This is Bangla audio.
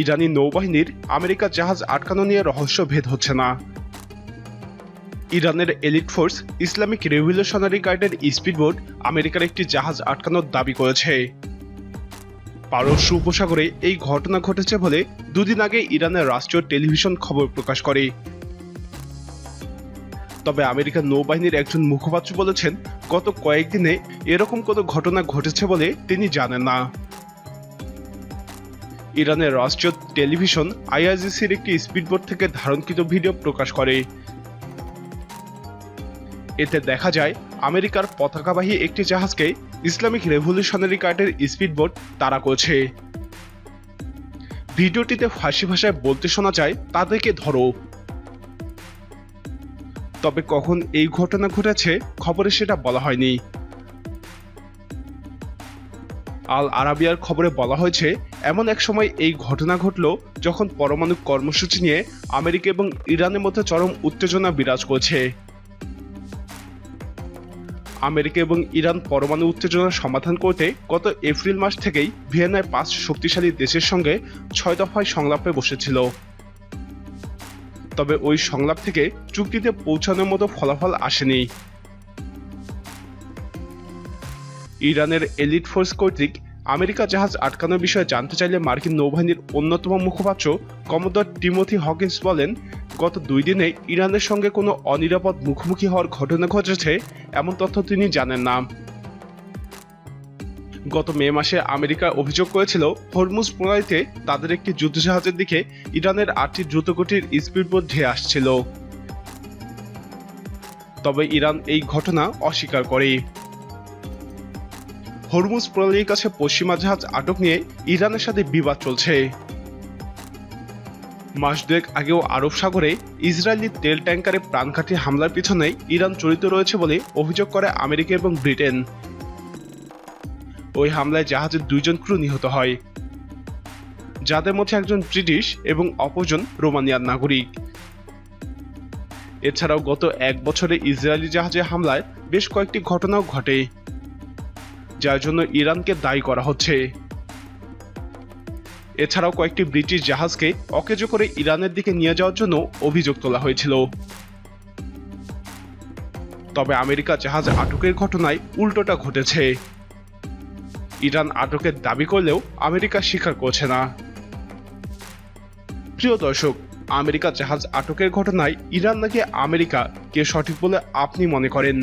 ইরানি নৌবাহিনীর আমেরিকার জাহাজ আটকানো নিয়ে রহস্য ভেদ হচ্ছে না। ইরানের এলিট ফোর্স ইসলামিক রেভলিউশনারি গার্ডের স্পিডবোট আমেরিকার একটি জাহাজ আটকানোর দাবি করেছে। পারস্য উপসাগরে এই ঘটনা ঘটেছে বলে দুদিন আগে ইরানের রাষ্ট্রীয় টেলিভিশন খবর প্রকাশ করে। তবে আমেরিকার নৌবাহিনীর একজন মুখপাত্র বলেছেন, গত কয়েকদিনে এরকম কোনো ঘটনা ঘটেছে বলে তিনি জানেন না। ইরানের রাষ্ট্রীয় টেলিভিশন আইআরজিসির একটি স্পিডবোট থেকে ধারণকৃত ভিডিও প্রকাশ করে। এতে দেখা যায়, আমেরিকার পতাকাবাহী একটি জাহাজকে ইসলামিক রেভলিউশনারি গার্ডের স্পিডবোট তাড়া করছে। ভিডিওটিতে ফার্সি ভাষায় বলতে শোনা যায়, তাদেরকে ধরো। তবে কখন এই ঘটনা ঘটেছে, খবরে সেটা বলা হয়নি। আল আরাবিয়ার খবরে বলা হয়েছে এমন এক সময় এই ঘটনা ঘটল যখন পরমাণু কর্মসূচি নিয়ে আমেরিকা এবং ইরানের মধ্যে চরম উত্তেজনা বিরাজ করছে। আমেরিকা এবং ইরান পরমাণু উত্তেজনার সমাধান করতে গত এপ্রিল মাস থেকেই ভিয়েনায় পাঁচ শক্তিশালী দেশের সঙ্গে ছয় দফায় সংলাপে বসেছিল। তবে ওই সংলাপ থেকে চুক্তিতে পৌঁছানোর মতো ফলাফল আসেনি। ইরানের এলিট ফোর্স কর্তৃক আমেরিকা জাহাজ আটকানোর বিষয়ে জানতে চাইলে মার্কিন নৌবাহিনীর অন্যতম মুখপাত্র কমোডর টিমোথি হকিন্স বলেন, গত দুই দিনে ইরানের সঙ্গে কোনো অনিরাপদ মুখোমুখি হওয়ার ঘটনা ঘটেছে, এমন তথ্য তিনি জানেন না। গত মে মাসে আমেরিকা অভিযোগ করেছিল, হরমুজ প্রণালীতে তাদের একটি যুদ্ধজাহাজের দিকে ইরানের আটটি দ্রুতগতির স্পিডবোট ধেয়ে আসছিল। তবে ইরান এই ঘটনা অস্বীকার করে হরমুজ প্রণালীর কাছে পশ্চিমা জাহাজ আটক নিয়ে ইরানের সাথে বিবাদ চলছে। মাস দুয়েক আগেও আরব সাগরে ইসরায়েলি তেল ট্যাঙ্কারে প্রাণঘাতী হামলার পিছনে ইরান জড়িত রয়েছে বলে অভিযোগ করে আমেরিকা এবং ব্রিটেন। ওই হামলায় জাহাজের দুইজন ক্রু নিহত হয়। যাদের মধ্যে একজন ব্রিটিশ এবং অপরজন রোমানিয়ার নাগরিক। এছাড়াও গত এক বছরে ইসরায়েলি জাহাজে হামলায় বেশ কয়েকটি ঘটনাও ঘটে। যার জন্য ইরানকে দায়ী করা হচ্ছে। এছাড়াও কয়েকটি ব্রিটিশ জাহাজকে অকেজো করে ইরানের দিকে নিয়ে যাওয়ার জন্য অভিযোগ তোলা হয়েছিল। তবে আমেরিকা জাহাজ আটকের ঘটনায় উল্টোটা ঘটেছে। ইরান আটকের দাবি করলেও আমেরিকা স্বীকার করছে না। প্রিয় দর্শক, আমেরিকা জাহাজ আটকের ঘটনায় ইরান নাকি আমেরিকা কে সঠিক বলে আপনি মনে করেন?